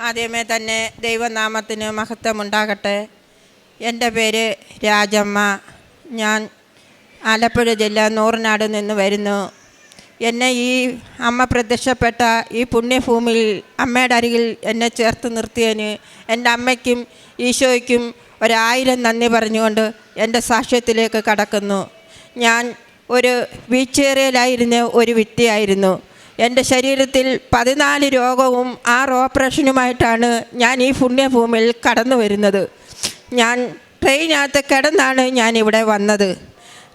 ആദ്യമേ തന്നെ ദൈവനാമത്തിന് മഹത്വമുണ്ടാകട്ടെ. എന്റെ പേര് രാജമ്മ. ഞാൻ ആലപ്പുഴ ജില്ല നൂറിനാട് നിന്ന് വരുന്നു. എന്നെ ഈ അമ്മ പ്രത്യക്ഷപ്പെട്ട ഈ പുണ്യഭൂമിയിൽ അമ്മയുടെ അരികിൽ എന്നെ ചേർത്ത് നിർത്തിയതിന് എന്റെ അമ്മയ്ക്കും ഈശോയ്ക്കും ഒരായിരം നന്ദി പറഞ്ഞുകൊണ്ട് എന്റെ സാക്ഷ്യത്തിലേക്ക് കടക്കുന്നു. ഞാൻ ഒരു വീച്ചേറിയലായിരുന്ന ഒരു വ്യക്തിയായിരുന്നു. എന്റെ ശരീരത്തിൽ പതിനാല് രോഗവും ആറ് ഓപ്പറേഷനുമായിട്ടാണ് ഞാൻ ഈ പുണ്യഭൂമിയിൽ കടന്നു വരുന്നത്. ഞാൻ ട്രെയിനകത്ത് കിടന്നാണ് ഞാൻ ഇവിടെ വന്നത്.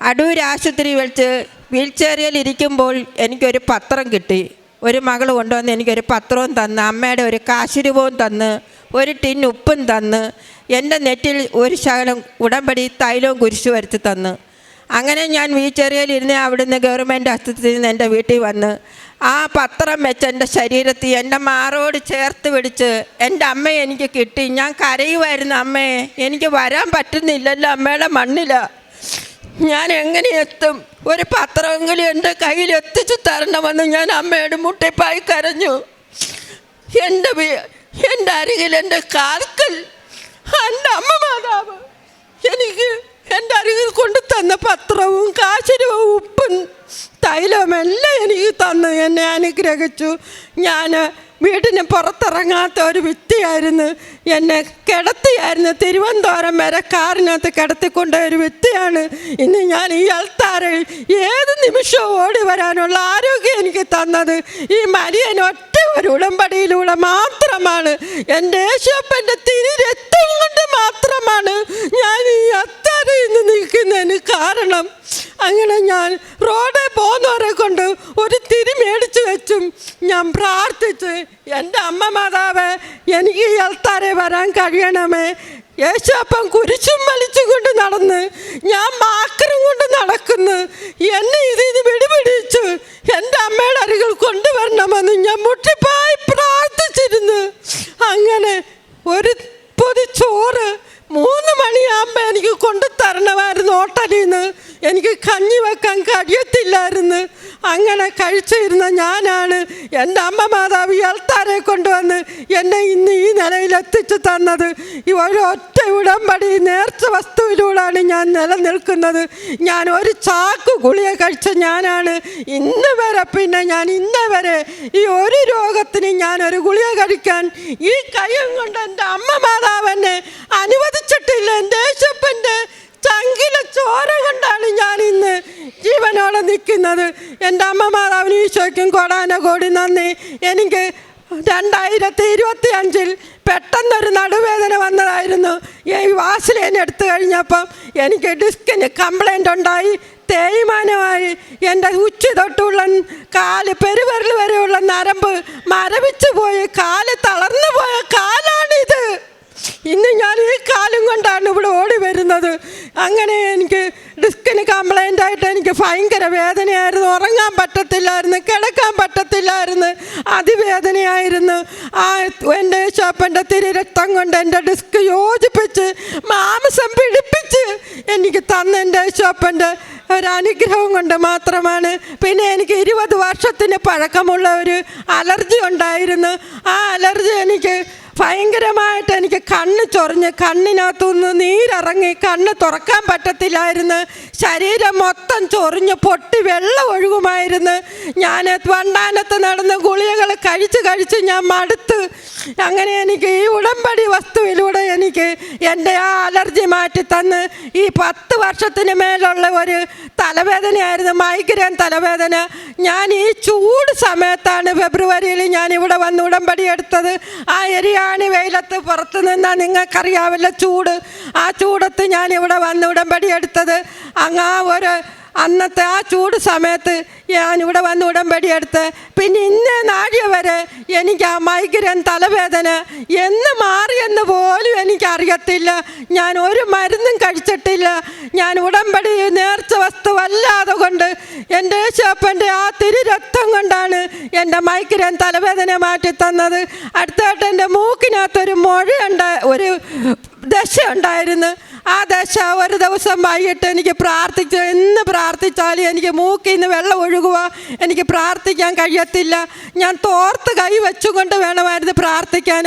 അടൂർ ആശുപത്രി വെച്ച് വീൽ ചെയറിൽ ഇരിക്കുമ്പോൾ എനിക്കൊരു പത്രം കിട്ടി. ഒരു മകൾ കൊണ്ടുവന്ന് എനിക്കൊരു പത്രവും തന്ന് അമ്മയുടെ ഒരു കാശുരൂപവും തന്ന് ഒരു ടിൻ ഉപ്പും തന്ന് എന്റെ നെറ്റിൽ ഒരു ശകലം ഉടമ്പടി തൈലവും കുരിശു വരച്ച് തന്ന്. അങ്ങനെ ഞാൻ വീച്ചെറിയലിരുന്ന് അവിടുന്ന് ഗവൺമെന്റ് ആശുപത്രിയിൽ നിന്ന് എന്റെ വീട്ടിൽ വന്ന് ആ പത്രം വെച്ച് എന്റെ ശരീരത്തിൽ എന്റെ മാറോട് ചേർത്ത് പിടിച്ച് എന്റെ അമ്മ എനിക്ക് കിട്ടി. ഞാൻ കരയുമായിരുന്നു അമ്മയെ എനിക്ക് വരാൻ പറ്റുന്നില്ലല്ലോ അമ്മയുടെ മണ്ണില. ഞാൻ എങ്ങനെ എത്തും? ഒരു പത്രമെങ്കിലും എന്റെ കയ്യിൽ എത്തിച്ചു തരണമെന്ന് ഞാൻ അമ്മയോട് മുട്ടിപ്പായി കരഞ്ഞു. എന്റെ എന്റെ അരികിൽ എന്റെ കാൽക്കൽ എന്റെ അമ്മ മാതാവ് എനിക്ക് എന്റെ അരികിൽ കൊണ്ട് തന്ന പത്രവും കാശരവും ഉപ്പും തൈലവും എല്ലാം എനിക്ക് തന്നു. എന്നെ അനുഗ്രഹിച്ചു. ഞാൻ വീടിന് പുറത്തിറങ്ങാത്ത ഒരു വ്യക്തിയായിരുന്നു. എന്നെ കിടത്തിയായിരുന്നു. തിരുവനന്തപുരം വരെ കാറിനകത്ത് കിടത്തിക്കൊണ്ട ഒരു വ്യക്തിയാണ്. ഇന്ന് ഞാൻ ഈ അൾത്താരയിൽ ഏത് നിമിഷവും ഓടി വരാനുള്ള ആരോഗ്യം എനിക്ക് തന്നത് ഈ മരിയൻ ഒറ്റ ഒരു ഉടമ്പടിയിലൂടെ മാത്രമാണ്. എന്റെ യേശോപ്പന്റെ തിരി രക്തം കൊണ്ട് മാത്രമാണ് ഞാൻ ഈ അത്താരയിൽ നിന്ന് നിൽക്കുന്നതിന് കാരണം അങ്ങനെ ഞാൻ റോഡിൽ പോകുന്നവരെ കൊണ്ട് ഒരു തിരി മേടിച്ചു വെച്ചും ഞാൻ പ്രാർത്ഥിച്ച് എന്റെ അമ്മ മാതാവ് എനിക്ക് എൽത്താരെ വരാൻ കഴിയണമേ. യേശുപ്പം കുരിശും വലിച്ചും കൊണ്ട് നടന്ന് ഞാൻ മാക്കറും കൊണ്ട് നടക്കുന്നു. എന്നെ ഇതിന് പിടിപിടിച്ചു എന്റെ അമ്മയുടെ അരികിൽ കൊണ്ടുവരണമെന്ന് ഞാൻ മുട്ടിപ്പായി പ്രാർത്ഥിച്ചിരുന്നു അങ്ങനെ ഒരു പൊതി ചോറ് മൂന്ന് മണിയാകുമ്പോൾ എനിക്ക് കൊണ്ടു തരണമായിരുന്നു ഹോട്ടലിൽ നിന്ന് എനിക്ക് കഞ്ഞി വെക്കാൻ കഴിയത്തില്ലായിരുന്നു അങ്ങനെ കഴിച്ചിരുന്ന ഞാനാണ് എന്റെ അമ്മ മാതാവ് ഈ അൾത്താരെ കൊണ്ടുവന്ന് എന്നെ ഇന്ന് ഈ നിലയിൽ എത്തിച്ചു തന്നത്. ഈ ഒരു ഒറ്റ ഉടമ്പടി നേർച്ച വസ്തുവിലൂടെയാണ് ഞാൻ നിലനിൽക്കുന്നത്. ഞാൻ ഒരു ചാക്ക് ഗുളിക കഴിച്ച ഞാനാണ്. ഇന്ന് വരെ പിന്നെ ഞാൻ ഇന്ന് വരെ ഈ ഒരു രോഗത്തിന് ഞാൻ ഒരു ഗുളിക കഴിക്കാൻ ഈ കൈയും കൊണ്ട് എന്റെ അമ്മ മാതാവ് എന്നെ അനുവദിച്ചിട്ടില്ല. എന്റെ യേശപ്പന്റെ ചങ്കിലെ ചോര കൊണ്ടാണ് ഞാൻ ഇന്ന് ജീവനോടെ നിൽക്കുന്നത്. എന്റെ അമ്മ മാതാവിന് ഈശോയ്ക്കും കൊടാന കോടി നന്ദി. എനിക്ക് രണ്ടായിരത്തി ഇരുപത്തി അഞ്ചിൽ പെട്ടെന്നൊരു നടുവേദന വന്നതായിരുന്നു. ഈ വാസിലേനെ എടുത്തു കഴിഞ്ഞപ്പം എനിക്ക് ഡിസ്കിന് കംപ്ലൈന്റ് ഉണ്ടായി. തേയ്മാനമായി. എന്റെ ഉച്ച തൊട്ടുള്ള കാൽ പെരുവരൽ വരെയുള്ള നരമ്പ് മരവിച്ചു പോയി. കാൽ തളർന്നു പോയ കാലാണിത്. ഇന്ന് ഞാൻ ഈ കാലം കൊണ്ടാണ് ഇവിടെ ഓടി വരുന്നത്. അങ്ങനെ എനിക്ക് ഡിസ്കിന് കംപ്ലൈന്റ് ആയിട്ട് എനിക്ക് ഭയങ്കര വേദനയായിരുന്നു. ഉറങ്ങാൻ പറ്റത്തില്ലായിരുന്നു കിടക്കാൻ പറ്റത്തില്ലായിരുന്നു. അതിവേദനയായിരുന്നു. ആ എന്റെ ഷോപ്പന്റെ തിരി രക്തം കൊണ്ട് എന്റെ ഡിസ്ക് യോജിപ്പിച്ച് മാംസം പിടിപ്പിച്ച് എനിക്ക് തന്ന എന്റെ ഷോപ്പന്റെ ഒരു അനുഗ്രഹം കൊണ്ട് മാത്രമാണ്. പിന്നെ എനിക്ക് ഇരുപത് വർഷത്തിന് പഴക്കമുള്ള ഒരു അലർജി ഉണ്ടായിരുന്നു. ആ അലർജി എനിക്ക് ഭയങ്കരമായിട്ട് എനിക്ക് കണ്ണ് ചൊറിഞ്ഞ് കണ്ണിനകത്തുനിന്ന് നീരിറങ്ങി കണ്ണ് തുറക്കാൻ പറ്റത്തില്ലായിരുന്നു. ശരീരം മൊത്തം ചൊറിഞ്ഞ് പൊട്ടി വെള്ളം ഒഴുകുമായിരുന്നു. ഞാൻ വണ്ടാനത്ത് നടന്ന് ഗുളികകൾ കഴിച്ച് കഴിച്ച് ഞാൻ മടുത്ത്. അങ്ങനെ എനിക്ക് ഈ ഉടമ്പടി വസ്തുവിലൂടെ എനിക്ക് എന്റെ ആ അലർജി മാറ്റി തന്ന്. ഈ പത്ത് വർഷത്തിന് മേലുള്ള ഒരു തലവേദനയായിരുന്നു മൈഗ്രേൻ തലവേദന. ഞാൻ ഈ ചൂട് സമയത്താണ് ഫെബ്രുവരിയിൽ ഞാൻ ഇവിടെ വന്ന് ഉടമ്പടി എടുത്തത്. ആ എരിയാണി വെയിലത്ത് പുറത്ത് നിന്നാൽ നിങ്ങൾക്കറിയാവില്ല ചൂട്. ആ ചൂടത്ത് ഞാൻ ഇവിടെ വന്ന് ഉടമ്പടി എടുത്തത്. അങ്ങ് ആ ഒരു അന്നത്തെ ആ ചൂട് സമയത്ത് ഞാൻ ഇവിടെ വന്ന് ഉടമ്പടി എടുത്ത് പിന്നെ ഇന്ന് നാഴിക എനിക്ക് ആ മൈഗ്രൻ തലവേദന എന്ന് മാറിയെന്ന് പോലും എനിക്കറിയത്തില്ല. ഞാൻ ഒരു മരുന്നും കഴിച്ചിട്ടില്ല. ഞാൻ ഉടമ്പടി നേർച്ച വസ്തുവല്ലാതെ കൊണ്ട് എന്റെ യേശപ്പന്റെ ആ തിരുരക്തം കൊണ്ടാണ് എന്റെ മൈഗ്രൻ തലവേദന മാറ്റി തന്നത് അടുത്തായിട്ട് എന്റെ മൂക്കിനകത്തൊരു മുഴയുണ്ട ഒരു ദശ ഉണ്ടായിരുന്നു. ആ ദശ ഒരു ദിവസം വൈകിട്ട് എനിക്ക് പ്രാർത്ഥിച്ച് എന്ന് പ്രാർത്ഥിച്ചാലും എനിക്ക് മൂക്കിൽ നിന്ന് വെള്ളം ഒഴുകുക എനിക്ക് പ്രാർത്ഥിക്കാൻ കഴിയത്തില്ല. ഞാൻ തോർത്ത് കൈ വെച്ചുകൊണ്ട് വേണമായിരുന്നു പ്രാർത്ഥിക്കാൻ.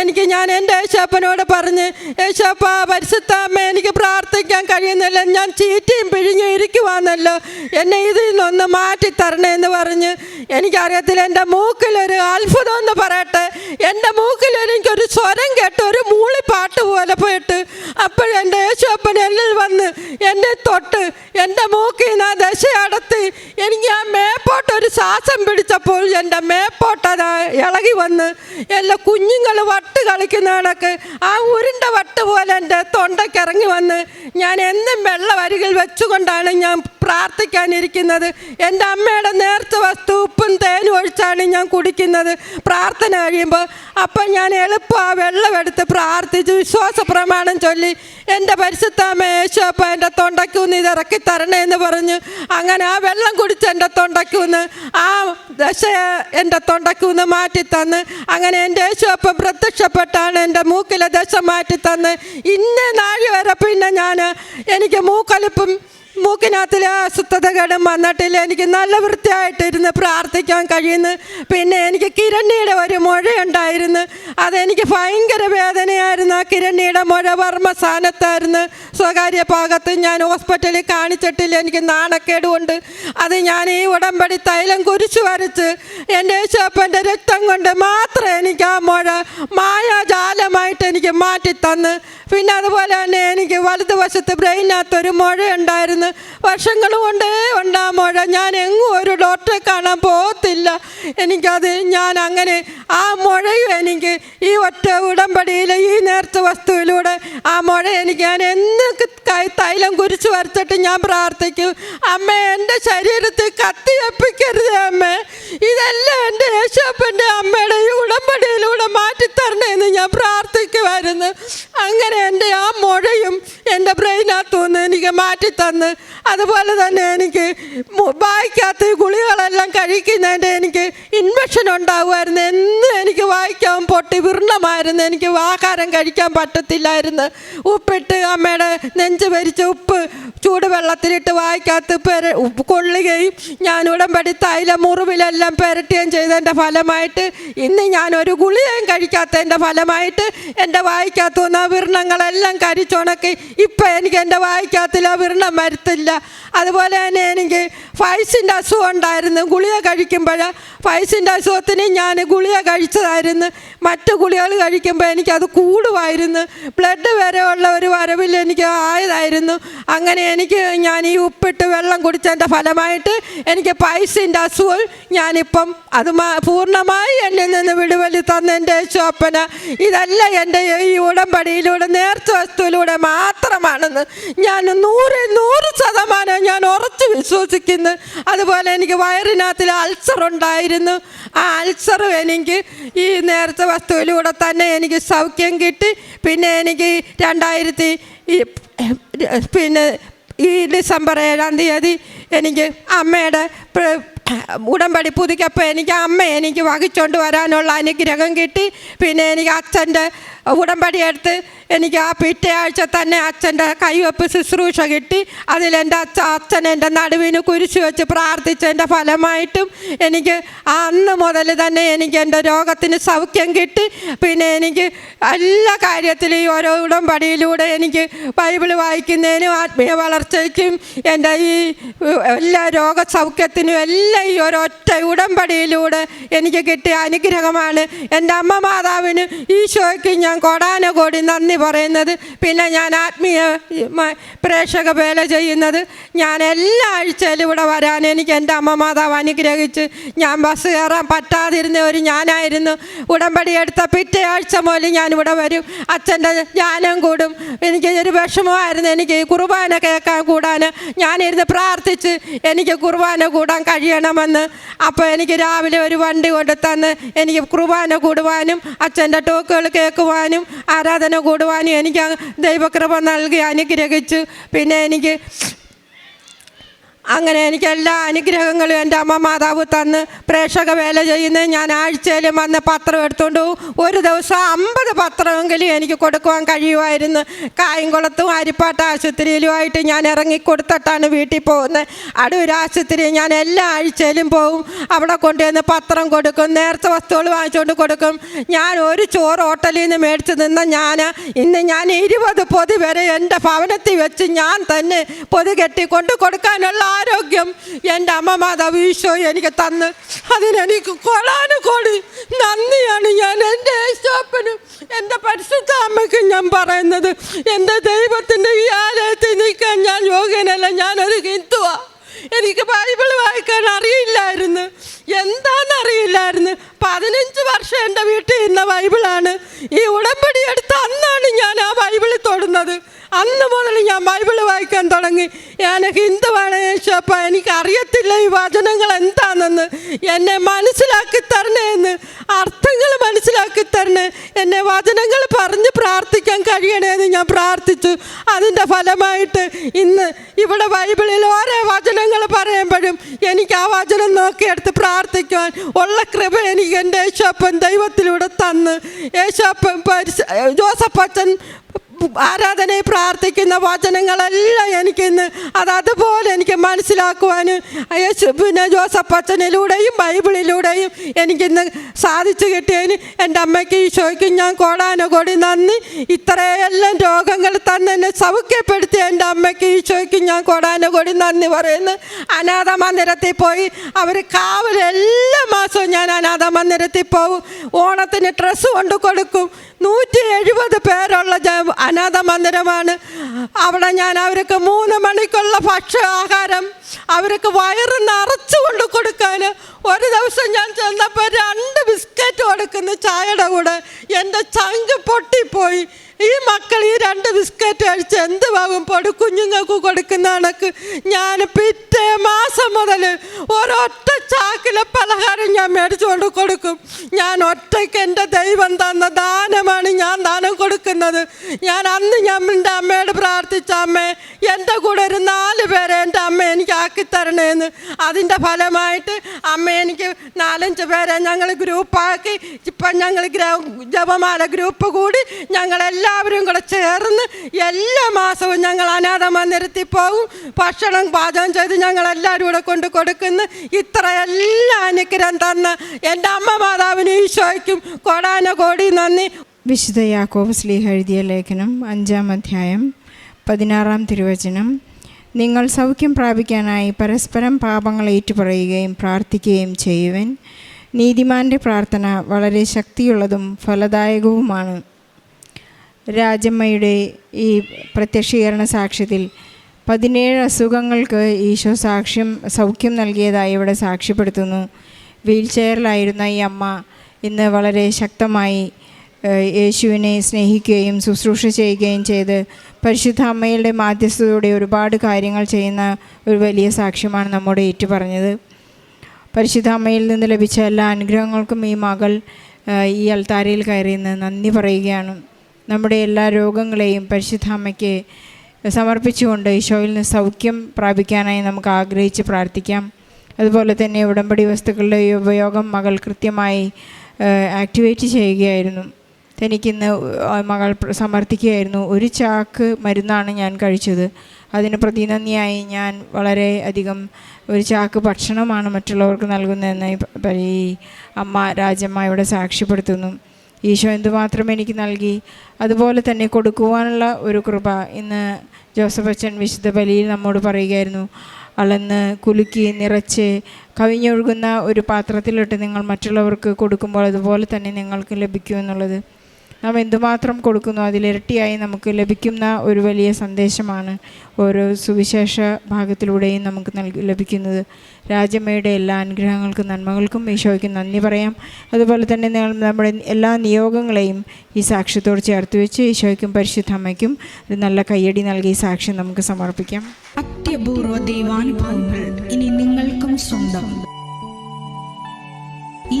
എനിക്ക് ഞാൻ എന്റെ യേശപ്പനോട് പറഞ്ഞ് യേശപ്പ പരിശുദ്ധാമ്മ എനിക്ക് പ്രാർത്ഥിക്കാൻ കഴിയുന്നില്ല. ഞാൻ ചീറ്റിയും പിഴിഞ്ഞും ഇരിക്കുവാന്നല്ലോ. എന്നെ ഇതിൽ നിന്നൊന്ന് മാറ്റി തരണേ എന്ന് പറഞ്ഞ് എനിക്കറിയത്തില്ല എന്റെ മൂക്കിലൊരു അത്ഭുതം എന്ന് പറയട്ടെ. എന്റെ മൂക്കിലൊരു എനിക്കൊരു സ്വരം കേട്ട് ഒരു മൂളിപ്പാട്ട് പോലെ പോയിട്ട് അപ്പോഴെന്റെ യേശുപ്പൻ എന്നിൽ വന്ന് എന്നെ തൊട്ട് എന്റെ മൂക്കിൽ നിന്ന് ആ ദശ അടത്തി എനിക്ക് ആ മേപ്പോട്ടൊരു ശ്വാസം പിടിച്ചപ്പോൾ എന്റെ മേപ്പോട്ട് അത് ഇളകി വന്ന് എല്ലാ കുഞ്ഞുങ്ങൾ വട്ട് കളിക്കുന്ന കണക്ക് ആ ഉരുണ്ട വട്ട് പോലെ എന്റെ തൊണ്ടയ്ക്ക് ഇറങ്ങി വന്ന് ഞാൻ എന്നും വെള്ളം അരികിൽ വെച്ചുകൊണ്ടാണ് ഞാൻ പ്രാർത്ഥിക്കാനിരിക്കുന്നത്. എന്റെ അമ്മയുടെ നേർത്ത വസ്തു ഉപ്പും തേനും ഒഴിച്ചാണ് ഞാൻ കുടിക്കുന്നത്. പ്രാർത്ഥന കഴിയുമ്പോൾ അപ്പം ഞാൻ എളുപ്പം ആ വെള്ളമെടുത്ത് പ്രാർത്ഥിച്ച് വിശ്വാസ പ്രമാണം ചൊല്ലി എന്റെ പരിശുദ്ധാമ യേശോപ്പ എന്റെ തൊണ്ടയ്ക്കൂന്ന് ഇത് തരണേ എന്ന് പറഞ്ഞു അങ്ങനെ ആ വെള്ളം കുടിച്ച് എന്റെ തൊണ്ടയ്ക്കൂന്ന് ആ ദശ എന്റെ തൊണ്ടയ്ക്കൂന്ന് മാറ്റി തന്ന് അങ്ങനെ എന്റെ യേശോപ്പ പ്രത്യക്ഷപ്പെട്ടാണ് എന്റെ മൂക്കിലെ ദശ മാറ്റിത്തന്ന്. ഇന്ന നാഴി വരെ പിന്നെ ഞാൻ എനിക്ക് മൂക്കൊലിപ്പും മൂക്കിനകത്തിലെ അസ്വസ്ഥതകളും വന്നിട്ടില്ല. എനിക്ക് നല്ല വൃത്തിയായിട്ടിരുന്ന് പ്രാർത്ഥിക്കാൻ കഴിയുന്നു. പിന്നെ എനിക്ക് കിരണ്ണിയുടെ ഒരു മുഴയുണ്ടായിരുന്നു. അതെനിക്ക് ഭയങ്കര വേദനയായിരുന്നു. ആ കിരണ്ണിയുടെ മുഴ വർമ്മസ്ഥാനത്തായിരുന്നു. സ്വകാര്യ ഭാഗത്ത് ഞാൻ ഹോസ്പിറ്റലിൽ കാണിച്ചിട്ടില്ല. എനിക്ക് നാണക്കേട് കൊണ്ട് അത് ഞാൻ ഈ ഉടമ്പടി തൈലം കുരിച്ചു വരച്ച് എന്റെ യേശോപ്പന്റെ രക്തം കൊണ്ട് മാത്രം എനിക്ക് ആ മുഴ മായാജാലമായിട്ട് എനിക്ക് മാറ്റി തന്ന് പിന്നെ അതുപോലെ തന്നെ എനിക്ക് വലതുവശത്ത് ബ്രെയിനകത്തൊരു മുഴ ഉണ്ടായിരുന്നു വർഷങ്ങൾ കൊണ്ടേ ഉണ്ട് ആ മുഴ. ഞാൻ എങ്ങും ഒരു ഡോക്ടറെ കാണാൻ പോകത്തില്ല. എനിക്കത് ഞാൻ അങ്ങനെ ആ മുഴയും എനിക്ക് ഈ ഒറ്റ ഉടമ്പടിയിൽ ഈ നേർത്ത വസ്തുവിലൂടെ ആ മുഴ എനിക്ക് ഞാൻ എന്ന് കൈ തൈലം കുരിച്ച് വരച്ചിട്ട് ഞാൻ പ്രാർത്ഥിക്കും അമ്മ എന്റെ ശരീരത്തിൽ കത്തിയപ്പിക്കരുത് അമ്മ. ഇതെല്ലാം എന്റെ യേശോപ്പന്റെ അമ്മയുടെ ഈ ഉടമ്പടിയിലൂടെ മാറ്റിത്തരണേന്ന് ഞാൻ പ്രാർത്ഥിക്കുമായിരുന്നു അങ്ങനെ എന്റെ ആ മുഴയും എന്റെ ബ്രെയിനകത്തു നിന്ന് എനിക്ക് മാറ്റിത്തന്ന് അതുപോലെ തന്നെ എനിക്ക് വായിക്കാത്ത ഗുളികളെല്ലാം കഴിക്കുന്നതിന്റെ എനിക്ക് ഇൻഫെക്ഷൻ ഉണ്ടാകുമായിരുന്നു എന്നും എനിക്ക് വായിക്കാൻ പൊട്ടി വിർണമായിരുന്നു. എനിക്ക് ആഹാരം കഴിക്കാൻ പറ്റത്തില്ലായിരുന്നു. ഉപ്പിട്ട് അമ്മയുടെ നെഞ്ച് ഭരിച്ച ഉപ്പ് ചൂടുവെള്ളത്തിലിട്ട് വായിക്കാത്ത പെര കൊള്ളുകയും ഞാൻ ഉടമ്പടി തൈല മുറിവിലെല്ലാം പെരട്ടുകയും ചെയ്തതിന്റെ ഫലമായിട്ട് ഇന്ന് ഞാൻ ഒരു ഗുളികയും കഴിക്കാത്തതിന്റെ ഫലമായിട്ട് എന്റെ വായിക്കാത്തുന്ന വിർണങ്ങളെല്ലാം കരിച്ചുണക്കി ഇപ്പം എനിക്ക് എന്റെ വായിക്കാത്തില്ല വിരണം വരുത്തില്ല. അതുപോലെ തന്നെ എനിക്ക് ഫൈസിന്റെ അസുഖം ഉണ്ടായിരുന്നു. ഗുളിക കഴിക്കുമ്പോൾ ഫൈസിന്റെ അസുഖത്തിന് ഞാൻ ഗുളിക കഴിച്ചതായിരുന്നു. മറ്റ് ഗുളികകൾ കഴിക്കുമ്പോൾ എനിക്കത് കൂടുമായിരുന്നു. ബ്ലഡ് വരെ ഉള്ള ഒരു വരവിൽ എനിക്ക് ആയതായിരുന്നു. അങ്ങനെ എനിക്ക് ഞാൻ ഈ ഉപ്പിട്ട് വെള്ളം കുടിച്ചതിന്റെ ഫലമായിട്ട് എനിക്ക് പൈസിന്റെ അസുഖം ഞാനിപ്പം അത് പൂർണമായി എന്നിൽ നിന്ന് വിടുവലി തന്ന എന്റെ ശോപ്പന ഇതല്ല എന്റെ ഈ ഉടമ്പടിയിലൂടെ നേർച്ച വസ്തുവിലൂടെ മാത്രമാണെന്ന് ഞാൻ നൂറ് നൂറ് ശതമാനം ഞാൻ ഉറച്ചു വിശ്വസിക്കുന്നു. അതുപോലെ എനിക്ക് വയറിനകത്തിൽ അൾസർ ഉണ്ടായിരുന്നു. ആ അൾസറും എനിക്ക് ഈ നേരത്തെ വസ്തുവിലൂടെ തന്നെ എനിക്ക് സൗഖ്യം കിട്ടി. പിന്നെ എനിക്ക് രണ്ടായിരത്തി പിന്നെ ഈ ഡിസംബർ ഏഴാം തീയതി എനിക്ക് അമ്മയുടെ ഉടമ്പടി പുതുക്കിയപ്പോൾ എനിക്ക് അമ്മ എനിക്ക് വഹിച്ചുകൊണ്ട് വരാനുള്ള അനുഗ്രഹം കിട്ടി. പിന്നെ എനിക്ക് അച്ഛന്റെ ഉടമ്പടി എടുത്ത് എനിക്ക് ആ പിറ്റേ ആഴ്ച തന്നെ അച്ഛന്റെ കൈവപ്പ് ശുശ്രൂഷ കിട്ടി. അതിലെന്റെ അച്ഛ അച്ഛൻ എന്റെ നടുവിന് കുരിശു വെച്ച് പ്രാർത്ഥിച്ചതിന്റെ ഫലമായിട്ടും എനിക്ക് അന്ന് മുതൽ തന്നെ എനിക്ക് എന്റെ രോഗത്തിന് സൗഖ്യം കിട്ടി. പിന്നെ എനിക്ക് എല്ലാ കാര്യത്തിലും ഈ ഓരോ ഉടമ്പടിയിലൂടെ എനിക്ക് ബൈബിൾ വായിക്കുന്നതിനും ആത്മീയ വളർച്ചയ്ക്കും എന്റെ ഈ എല്ലാ രോഗസൗഖ്യത്തിനും എല്ലാം ഈ ഒറ്റ ഉടമ്പടിയിലൂടെ എനിക്ക് കിട്ടിയ അനുഗ്രഹമാണ്. എന്റെ അമ്മ മാതാവിന് ഈശോയ്ക്ക് ഞാൻ കോടാനകോടി നന്ദി പറയുന്നത്. പിന്നെ ഞാൻ ആത്മീയ പ്രേക്ഷക വേല ചെയ്യുന്നത്. ഞാൻ എല്ലാ ആഴ്ചയിലും ഇവിടെ വരാൻ എനിക്ക് എന്റെ അമ്മ മാതാവ് അനുഗ്രഹിച്ച് ഞാൻ ബസ് കയറാൻ പറ്റാതിരുന്ന ഒരു ഞാനായിരുന്നു. ഉടമ്പടി എടുത്ത പിറ്റേ ആഴ്ച മുതൽ ഞാനിവിടെ വരും. അച്ഛന്റെ ജ്ഞാനം കൂടും. എനിക്ക് ഒരു വിഷമമായിരുന്നു. എനിക്ക് കുർബാന കേൾക്കാൻ കൂടാൻ. ഞാനിരുന്ന് പ്രാർത്ഥിച്ച് എനിക്ക് കുർബാന കൂടാൻ കഴിയണമെന്ന്. അപ്പോൾ എനിക്ക് രാവിലെ ഒരു വണ്ടി കൊണ്ടു തന്ന് എനിക്ക് കുർബാന കൂടുവാനും അച്ഛന്റെ ടോക്കുകൾ കേൾക്കുവാനും ആരാധന കൂടുവാനും എനിക്ക് ദൈവകൃപ നൽകി അനുഗ്രഹിച്ചു. പിന്നെ എനിക്ക് അങ്ങനെ എനിക്ക് എല്ലാ അനുഗ്രഹങ്ങളും എന്റെ അമ്മ മാതാവ് തന്ന് പ്രേക്ഷക വേല ചെയ്യുന്ന ഞാൻ ആഴ്ചയിലും വന്ന് പത്രം എടുത്തുകൊണ്ട്. ഒരു ദിവസം അമ്പത് പത്രമെങ്കിലും എനിക്ക് കൊടുക്കുവാൻ കഴിയുമായിരുന്നു. കായംകുളത്തും അരിപ്പാട്ട് ആശുപത്രിയിലുമായിട്ട് ഞാൻ ഇറങ്ങി കൊടുത്തിട്ടാണ് വീട്ടിൽ പോകുന്നത്. അടൂർ ആശുപത്രി ഞാൻ എല്ലാ ആഴ്ചയിലും പോവും. അവിടെ കൊണ്ടുവന്ന് പത്രം കൊടുക്കും നേരത്തെ വസ്തുക്കൾ വാങ്ങിച്ചുകൊണ്ട് കൊടുക്കും. ഞാൻ ഒരു ചോറ് ഹോട്ടലിൽ നിന്ന് മേടിച്ച് നിന്ന ഞാൻ ഇന്ന് ഞാൻ ഇരുപത് പൊതി വരെ എന്റെ ഭവനത്തിൽ വെച്ച് ഞാൻ തന്നെ പൊതി കെട്ടി കൊണ്ട് കൊടുക്കാനുള്ള ആരോഗ്യം എന്റെ അമ്മ മാതാവ് ഈശോ എനിക്ക് തന്ന്. അതിനെനിക്ക് കൊളാനുകൊടി നന്ദിയാണ് ഞാൻ എന്റെ യേശോപ്പനും എന്റെ പരിശുദ്ധ അമ്മയ്ക്കും ഞാൻ പറയുന്നത്. എന്റെ ദൈവത്തിന്റെ ഈ ആലയത്തിൽ നിൽക്കാൻ ഞാൻ യോഗ്യനല്ല. ഞാനൊരു ഹിന്ദുവാ. എനിക്ക് ബൈബിൾ വായിക്കാൻ അറിയില്ലായിരുന്നു. എന്താണെന്നറിയില്ലായിരുന്നു. പതിനഞ്ച് വർഷം എന്റെ വീട്ടിൽ ഇരുന്ന ബൈബിളാണ്. ഈ ഉടമ്പടി എടുത്ത് അന്നാണ് ഞാൻ ആ ബൈബിളിൽ തൊടുന്നത് അന്ന് മുതൽ ഞാൻ ബൈബിൾ വായിക്കാൻ തുടങ്ങി. ഞാൻ ഹിന്ദുവാണ് യേശോപ്പ എനിക്ക് അറിയത്തില്ല ഈ വചനങ്ങൾ എന്താണെന്ന്. എന്നെ മനസ്സിലാക്കി തരണേ എന്ന്. അർത്ഥങ്ങൾ മനസ്സിലാക്കി തരണേ. എന്നെ വചനങ്ങൾ പറഞ്ഞ് പ്രാർത്ഥിക്കാൻ കഴിയണേ എന്ന് ഞാൻ പ്രാർത്ഥിച്ചു. അതിന്റെ ഫലമായിട്ട് ഇന്ന് ഇവിടെ ബൈബിളിൽ ഓരോ വചനങ്ങൾ പറയുമ്പോഴും എനിക്ക് ആ വചനം നോക്കിയെടുത്ത് പ്രാർത്ഥിക്കുവാൻ ഉള്ള കൃപ എനിക്ക് എന്റെ യേശോപ്പൻ ദൈവത്തിലൂടെ തന്ന്. യേശോപ്പൻ പരിശ ജോസഫ് അച്ഛൻ ആരാധനയെ പ്രാർത്ഥിക്കുന്ന വചനങ്ങളെല്ലാം എനിക്കിന്ന് അത് അതുപോലെ എനിക്ക് മനസ്സിലാക്കുവാനും യേശു പിന്നെ ജോസഫ് അച്ഛനിലൂടെയും ബൈബിളിലൂടെയും എനിക്കിന്ന് സാധിച്ചു കിട്ടിയതിന് എന്റെ അമ്മയ്ക്ക് ഈശോയ്ക്കും ഞാൻ കോടാനുകൂടി നന്ദി. ഇത്രയെല്ലാം രോഗങ്ങൾ തന്നെ എന്നെ സൗഖ്യപ്പെടുത്തിയ എന്റെ അമ്മയ്ക്ക് ഈശോയ്ക്കും ഞാൻ കോടാനുകൂടി നന്ദി പറയുന്നു. അനാഥ മന്ദിരത്തിൽ പോയി അവർ കാവലെല്ലാം അനാഥ മന്ദിരത്തിൽ പോകും ഓണത്തിന് ഡ്രസ്സ് കൊണ്ട് കൊടുക്കും. നൂറ്റി എഴുപത് പേരുള്ള അനാഥ മന്ദിരമാണ്. അവിടെ ഞാൻ അവർക്ക് മൂന്ന് മണിക്കുള്ള ഭക്ഷ്യ ആഹാരം അവർക്ക് വയറ് നിറച്ചു കൊണ്ട് കൊടുക്കാൻ ഒരു ദിവസം ഞാൻ ചെന്നപ്പോൾ രണ്ട് ബിസ്ക്കറ്റ് കൊടുക്കുന്നു ചായയുടെ കൂടെ. എന്റെ ചങ്ക് പൊട്ടിപ്പോയി. ഈ മക്കൾ ഈ രണ്ട് ബിസ്ക്കറ്റ് കഴിച്ച് എന്ത് വാങ്ങും? പൊടി കുഞ്ഞുങ്ങൾക്ക് കൊടുക്കുന്ന കണക്ക്. ഞാൻ പിറ്റേ മാസം മുതൽ ഒരൊറ്റ ചാക്കിലെ പലഹാരം ഞാൻ മേടിച്ചുകൊണ്ട് കൊടുക്കും. ഞാൻ ഒറ്റയ്ക്ക് എന്റെ ദൈവം തന്ന ദാനമാണ് ഞാൻ ദാനം കൊടുക്കുന്നത്. ഞാൻ അന്ന് ഞാൻ എന്റെ അമ്മയോട് പ്രാർത്ഥിച്ച അമ്മേ എന്റെ കൂടെ ഒരു നാല് പേരെ എന്റെ അമ്മ എനിക്ക് ആക്കി തരണേന്ന്. അതിന്റെ ഫലമായിട്ട് അമ്മ എനിക്ക് നാലഞ്ച് പേരെ ഞങ്ങൾ ഗ്രൂപ്പാക്കി. ഇപ്പം ഞങ്ങൾ ജപമാല ഗ്രൂപ്പ് കൂടി ഞങ്ങൾ എല്ലാവരും കൂടെ ചേർന്ന് എല്ലാ മാസവും ഞങ്ങൾ അനാഥ മന്ദിരത്തിൽ പോകും ഭക്ഷണം പാചകം ചെയ്ത് ഞങ്ങൾ എല്ലാവരും കൂടെ കൊണ്ട് കൊടുക്കുന്നു. ഇത്ര എല്ലാ അനുഗ്രഹം തന്ന എന്റെ അമ്മ മാതാവിന് ഈശോയ്ക്കും. കൊടാന കോടി നന്ദി. വിശുദ്ധ യാക്കോബ് സ്ലീഹ എഴുതിയ ലേഖനം അഞ്ചാം അധ്യായം പതിനാറാം തിരുവചനം. നിങ്ങൾ സൗഖ്യം പ്രാപിക്കാനായി പരസ്പരം പാപങ്ങൾ ഏറ്റുപറയുകയും പ്രാർത്ഥിക്കുകയും ചെയ്യുവൻ. നീതിമാന്റെ പ്രാർത്ഥന വളരെ ശക്തിയുള്ളതും ഫലദായകവുമാണ്. രാജമ്മയുടെ ഈ പ്രത്യക്ഷീകരണ സാക്ഷ്യത്തിൽ പതിനേഴ് അസുഖങ്ങൾക്ക് ഈശോ സാക്ഷ്യം സൗഖ്യം നൽകിയതായി ഇവിടെ സാക്ഷ്യപ്പെടുത്തുന്നു. വീൽ ചെയറിലായിരുന്ന ഈ അമ്മ ഇന്ന് വളരെ ശക്തമായി യേശുവിനെ സ്നേഹിക്കുകയും ശുശ്രൂഷ ചെയ്യുകയും ചെയ്ത് പരിശുദ്ധ അമ്മയുടെ മാധ്യസ്ഥതയോടെ ഒരുപാട് കാര്യങ്ങൾ ചെയ്യുന്ന ഒരു വലിയ സാക്ഷ്യമാണ് നമ്മോട് ഏറ്റുപറഞ്ഞത്. പരിശുദ്ധ അമ്മയിൽ നിന്ന് ലഭിച്ച എല്ലാ അനുഗ്രഹങ്ങൾക്കും ഈ മകൾ ഈ അൽത്താരയിൽ കയറിയെന്ന് നന്ദി പറയുകയാണ്. നമ്മുടെ എല്ലാ രോഗങ്ങളെയും പരിശുദ്ധാമയ്ക്ക് സമർപ്പിച്ചുകൊണ്ട് ഈശോയിൽ നിന്ന് സൗഖ്യം പ്രാപിക്കാനായി നമുക്ക് ആഗ്രഹിച്ച് പ്രാർത്ഥിക്കാം. അതുപോലെ തന്നെ ഉടമ്പടി വസ്തുക്കളുടെ ഉപയോഗം മകൾ കൃത്യമായി ആക്ടിവേറ്റ് ചെയ്യുകയായിരുന്നു. തനിക്കിന്ന് മകൾ സമർത്ഥിക്കുകയായിരുന്നു ഒരു ചാക്ക് മരുന്നാണ് ഞാൻ കഴിച്ചത്. അതിന് പ്രതിനന്ദിയായി ഞാൻ വളരെ അധികം ഒരു ചാക്ക് ഭക്ഷണമാണ് മറ്റുള്ളവർക്ക് നൽകുന്നതെന്ന് ഈ അമ്മ രാജമ്മ ഇവിടെ സാക്ഷ്യപ്പെടുത്തുന്നു. ഈശോ എന്തുമാത്രം എനിക്ക് നൽകി. അതുപോലെ തന്നെ കൊടുക്കുവാനുള്ള ഒരു കൃപ. ഇന്ന് ജോസഫ് അച്ഛൻ വിശുദ്ധ ബലിയിൽ നമ്മോട് പറയുകയായിരുന്നു അളന്ന് കുലുക്കി നിറച്ച് കവിഞ്ഞൊഴുകുന്ന ഒരു പാത്രത്തിലിട്ട് നിങ്ങൾ മറ്റുള്ളവർക്ക് കൊടുക്കുമ്പോൾ അതുപോലെ തന്നെ നിങ്ങൾക്ക് ലഭിക്കുമെന്നുള്ളത് നാം എന്തുമാത്രം കൊടുക്കുന്നു അതിലിരട്ടിയായി നമുക്ക് ലഭിക്കുന്ന ഒരു വലിയ സന്ദേശമാണ് ഓരോ സുവിശേഷ ഭാഗത്തിലൂടെയും നമുക്ക് നൽകി ലഭിക്കുന്നത്. രാജമ്മയുടെ എല്ലാ അനുഗ്രഹങ്ങൾക്കും നന്മകൾക്കും ഈശോയ്ക്ക് നന്ദി പറയാം. അതുപോലെ തന്നെ നമ്മുടെ എല്ലാ നിയോഗങ്ങളെയും ഈ സാക്ഷ്യത്തോട് ചേർത്ത് വെച്ച് ഈശോയ്ക്കും പരിശുദ്ധമ്മയ്ക്കും ഒരു നല്ല കയ്യടി നൽകി ഈ സാക്ഷ്യം നമുക്ക് സമർപ്പിക്കാം. അത്യപൂർവ ദൈവാനുഭവങ്ങൾ ഇനി നിങ്ങൾക്കും സ്വന്തം. ഈ